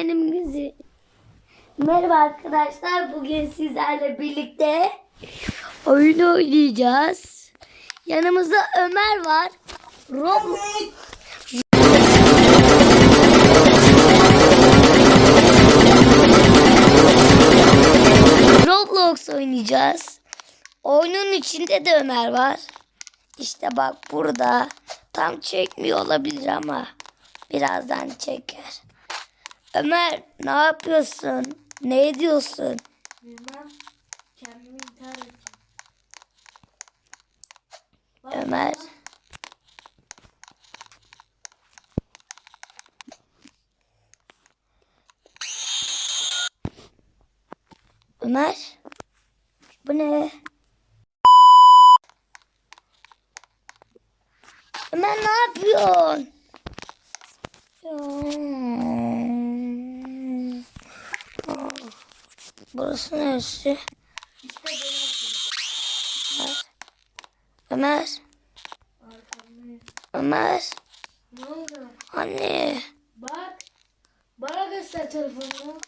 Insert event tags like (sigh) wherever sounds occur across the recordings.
benim güzel. Merhaba arkadaşlar. Bugün sizlerle birlikte oyun oynayacağız. Yanımızda Ömer var. Rob Roblox oynayacağız. Oyunun içinde de Ömer var. İşte bak burada. Tam çekmiyor olabilir ama birazdan çeker. Ömer ne yapıyorsun? Ne ediyorsun? Bilmem. Kendimi intihar edeceğim. Bak, Ömer. bak. Ömer. Bu ne? Ömer ne yapıyorsun? Ya. Burası neresi? Ömer. Arkamdayım. Ömer. Ne oldu? Anne. Bak. Bana göster telefonunu.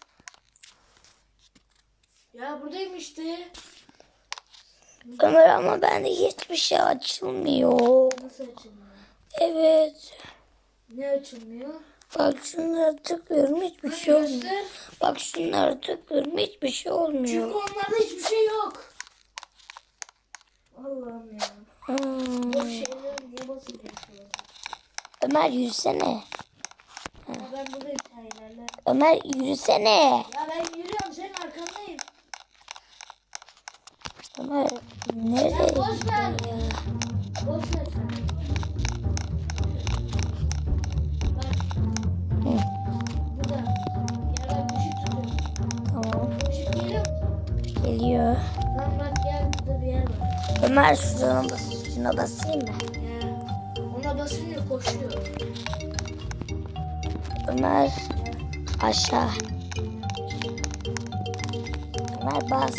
Ya buradayım işte. Ömer ama bende hiçbir şey açılmıyor. Nasıl açılmıyor? Evet. Ne açılmıyor? Bak şunlara tıklıyorum hiçbir şey olmuyor. göster. Bak şunlara tıklıyorum hiçbir şey olmuyor. Çünkü onlarda hiçbir şey yok. Allah'ım ya. Hmm. Boş şeyleri niye basılıyor? Ömer yürüsene. Ya ben buradayım sen ilerle. Ömer yürüsene. Ya ben yürüyorum senin arkandayım. Ömer nereye Ya boş ver. Boş ver sen. Ömer şuna, bas şuna basayım mı? Ona basınca koşuyor. Ömer aşağı. Ömer bas.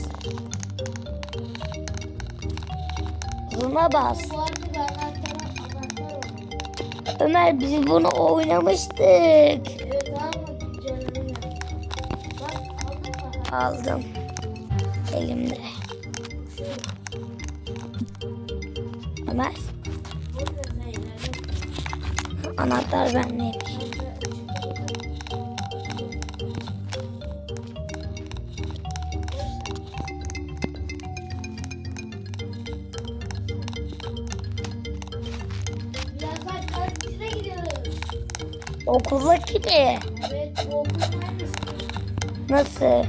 Buna bas. Ömer biz bunu oynamıştık. Aldım. Elimde. Ömer. Anahtar benleymiş. Okula gibi. Evet, bu okul Nasıl? Evet.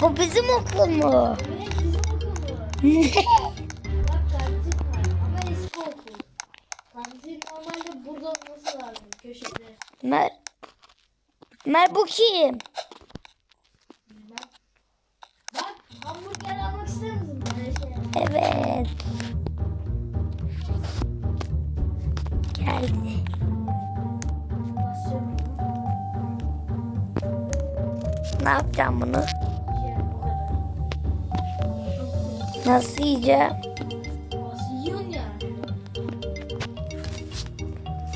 Bu bizim okul mu? Evet, bizim okul mu? (laughs) Ömer bu kim? Bak hamburger almak ister misin? Evet. Geldi. Ne yapacağım bunu? Nasıl yiyeceğim?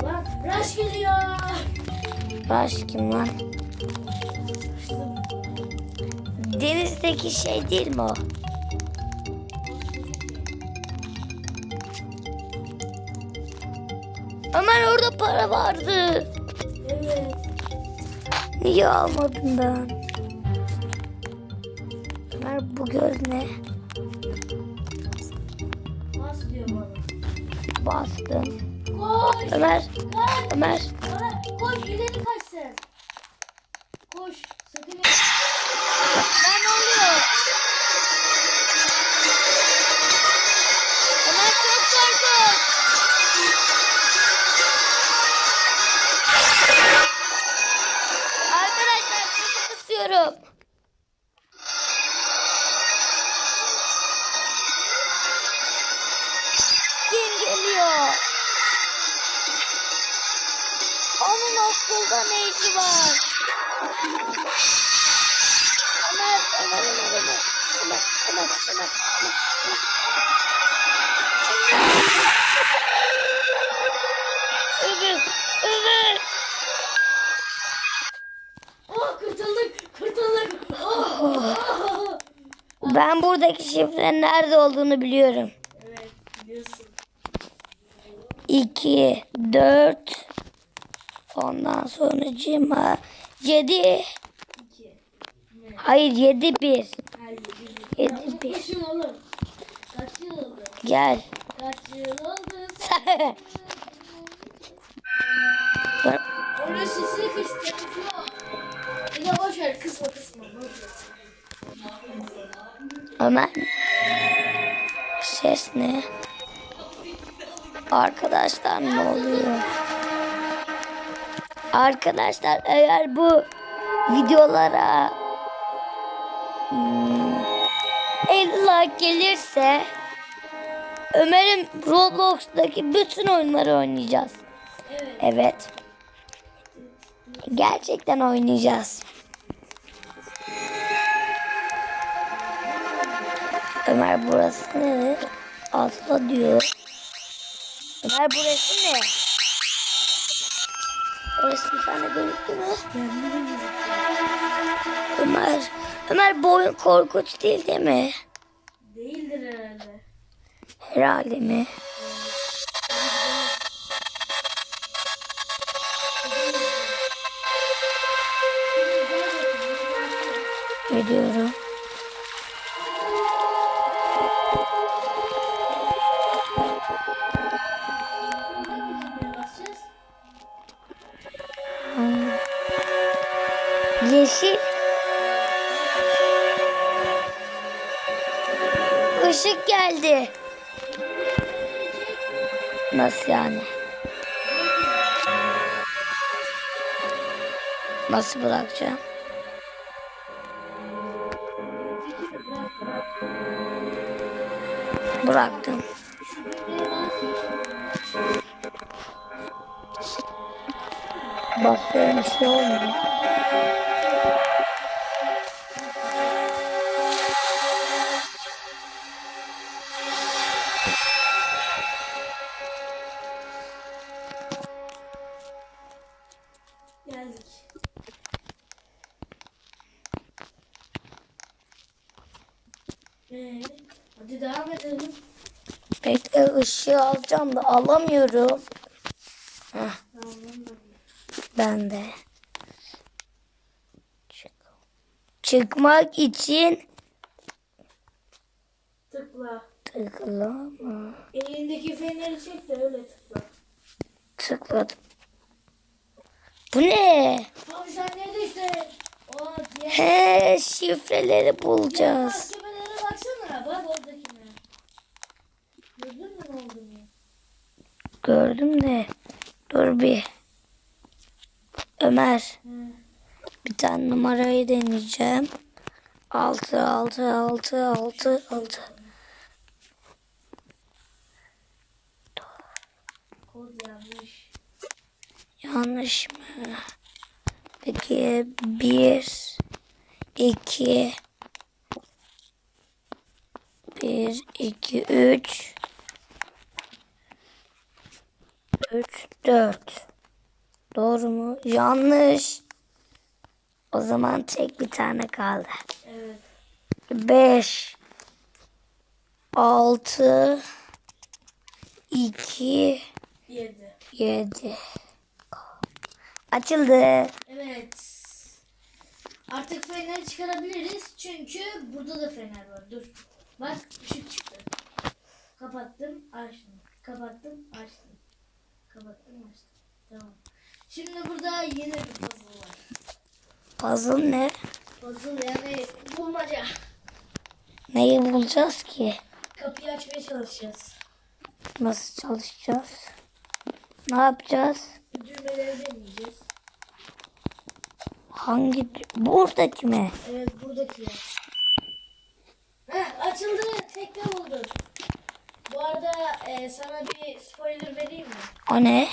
Bak Rush geliyor. Baş kim lan? Denizdeki şey değil mi o? Ömer orada para vardı. Evet. Niye almadım ben? Ömer bu göz ne? Bas diyor bana. Bastım. Koş. Ömer. Ömer. Ömer, Koş ileri kaç sen. Koş. Onun okulda ne işi var? Ömer, Ömer, Ömer, Ömer, Ömer, Ömer, Ömer, Ömer, Ömer. Oh kurtulduk. Kurtulduk. Oh, oh. Ben buradaki şifrenin nerede olduğunu biliyorum. Evet biliyorsun. 2, 4, ondan sonra cima 7, İki. Ne? hayır 7 1. Her yedi. Yedi Ya, bir. unutmuşum oğlum. Kaç yıl oldu? Gel. Kaç yıl oldu? Onun sesini kıstım. Bir de boş ver kısma kısma. Ömer. Ses ne? Arkadaşlar ne oluyor? Arkadaşlar eğer bu videolara hmm, 50 like gelirse Ömer'in Roblox'taki bütün oyunları oynayacağız. Evet. Gerçekten oynayacağız. Ömer burası ne? Atla diyor. Ömer burası ne? Orası bir tane gözüktü mü? Ömer, Ömer bu oyun korkunç değil değil mi? Değildir herhalde. Herhalde mi? Ediyorum. Geldi. Nasıl yani? Nasıl bırakacağım? Bıraktım. Basıyorum bir şey olmuyor. Ee, hadi devam edelim. Bekle ışığı alacağım da alamıyorum. Heh, ben- de. Çık. Çıkmak için Tıkla. tıklama. Elindeki feneri çek de öyle tıkla. Tıkladım. Bu ne? Abi sen ne işte He şifreleri bulacağız. mahkemelere baksana. Bak oradakine. Gördün mü ne olduğunu? Gördüm de. Dur bir. Ömer. Bir tane numarayı deneyeceğim. 6 6 6 6 6. Kod yanlış. Yanlış mı? Peki 1 2 1 2 3 3 4 Doğru mu? Yanlış. O zaman tek bir tane kaldı. Evet. 5 6 2 Yedi. 7 Açıldı. Evet. Artık feneri çıkarabiliriz. Çünkü burada da fener var. Dur. Bak ışık çıktı. Kapattım, açtım. Kapattım, açtım. Kapattım, açtım. Tamam. Şimdi burada yeni bir puzzle var. Puzzle ne? Puzzle yani bulmaca. Neyi bulacağız ki? Kapıyı açmaya çalışacağız. Nasıl çalışacağız? Ne yapacağız? Düğmeleri deneyeceğiz. Hangi? Buradaki mi? Evet buradaki. Heh, açıldı. Tekne buldum. Bu arada e, sana bir spoiler vereyim mi? O ne?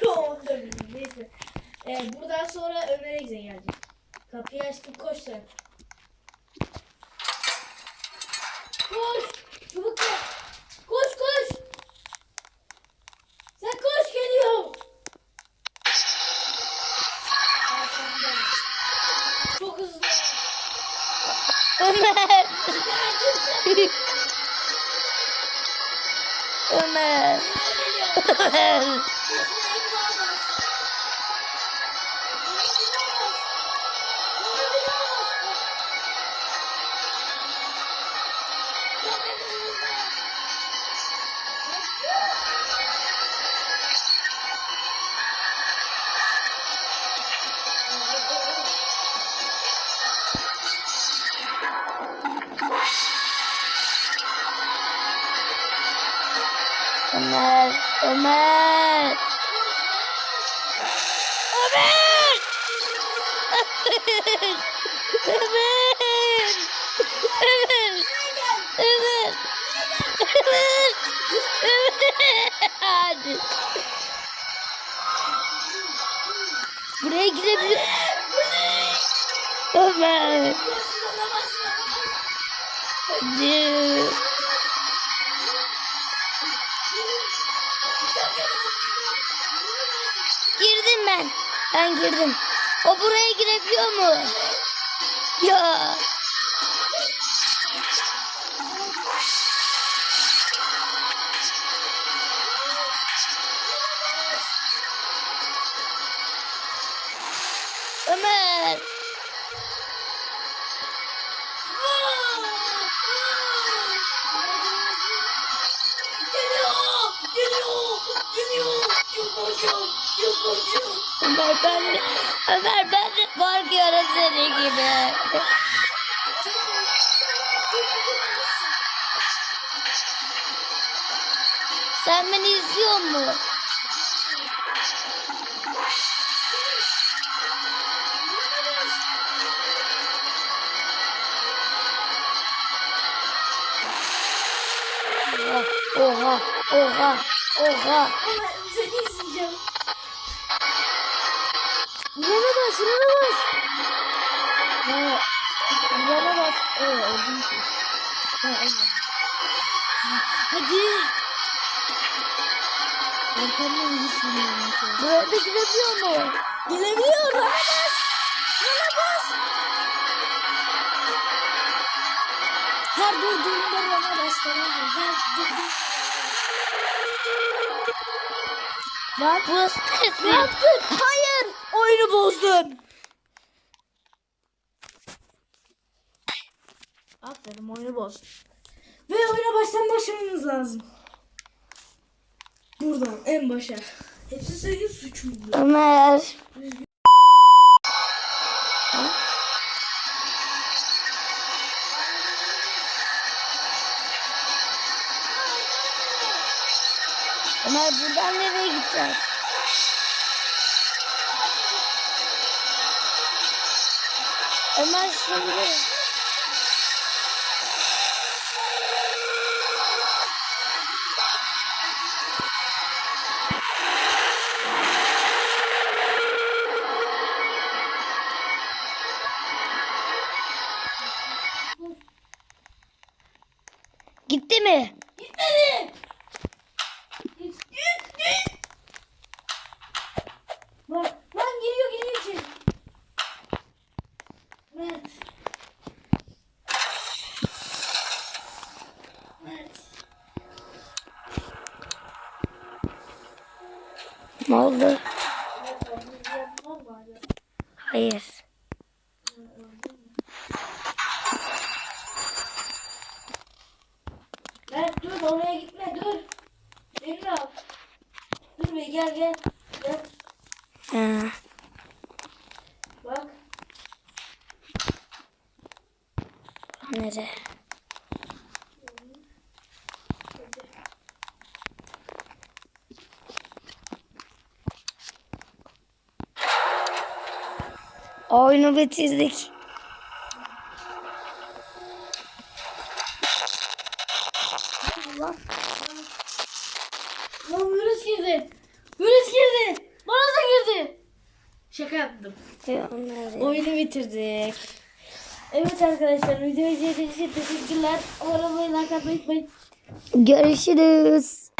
(laughs) Onu da bilmiyorum. Neyse. E, buradan sonra Ömer Egze gelecek. Kapıyı açtım koş sen. Koş. Ömer. Ömer. Ömer. (laughs) Ömer. Ömer. Buraya girebilir. Ömer. Hadi. Girdim ben. Ben girdim. O buraya girebiliyor mu? Ya. Ömer ben de, Ömer ben de korkuyorum senin gibi. Sen beni izliyor musun? Oha, oha, oha. Seni Yana bas. Ha, yana bas. Evet, öldüm ki. Ha, evet. Hadi. Arkamdan gitmiyor. Buraya da girebiliyor mu? Girebiliyor. Yana bas. Yana bas. Her durduğunda yana bas. Her durduğunda. Bak. Burası? Ne yaptın? Hayır. Oyunu bozdun. Aferin oyunu boz. Ve oyuna baştan başlamamız lazım. Buradan en başa. Hepsi senin suçun. Ömer. Ömer buradan nereye gideceğiz? Ömer şimdi. Gitti mi? Gitmedi. Git, git, git. Bak, lan geliyor geliyor içeri. Mert. Mert. Ne oldu? Mert, onu yapmam var ya. Hayır. Dur oraya gitme dur. Al. Dur be gel gel. Gel. Ha. Bak. Nereye? Oyunu bitirdik. Allah. Lan virüs girdi. Virüs girdi. Bana da girdi. Şaka yaptım. Oyunu bitirdik. Evet arkadaşlar videoyu izlediğiniz için teşekkürler. Umarım like atmayı unutmayın. Görüşürüz.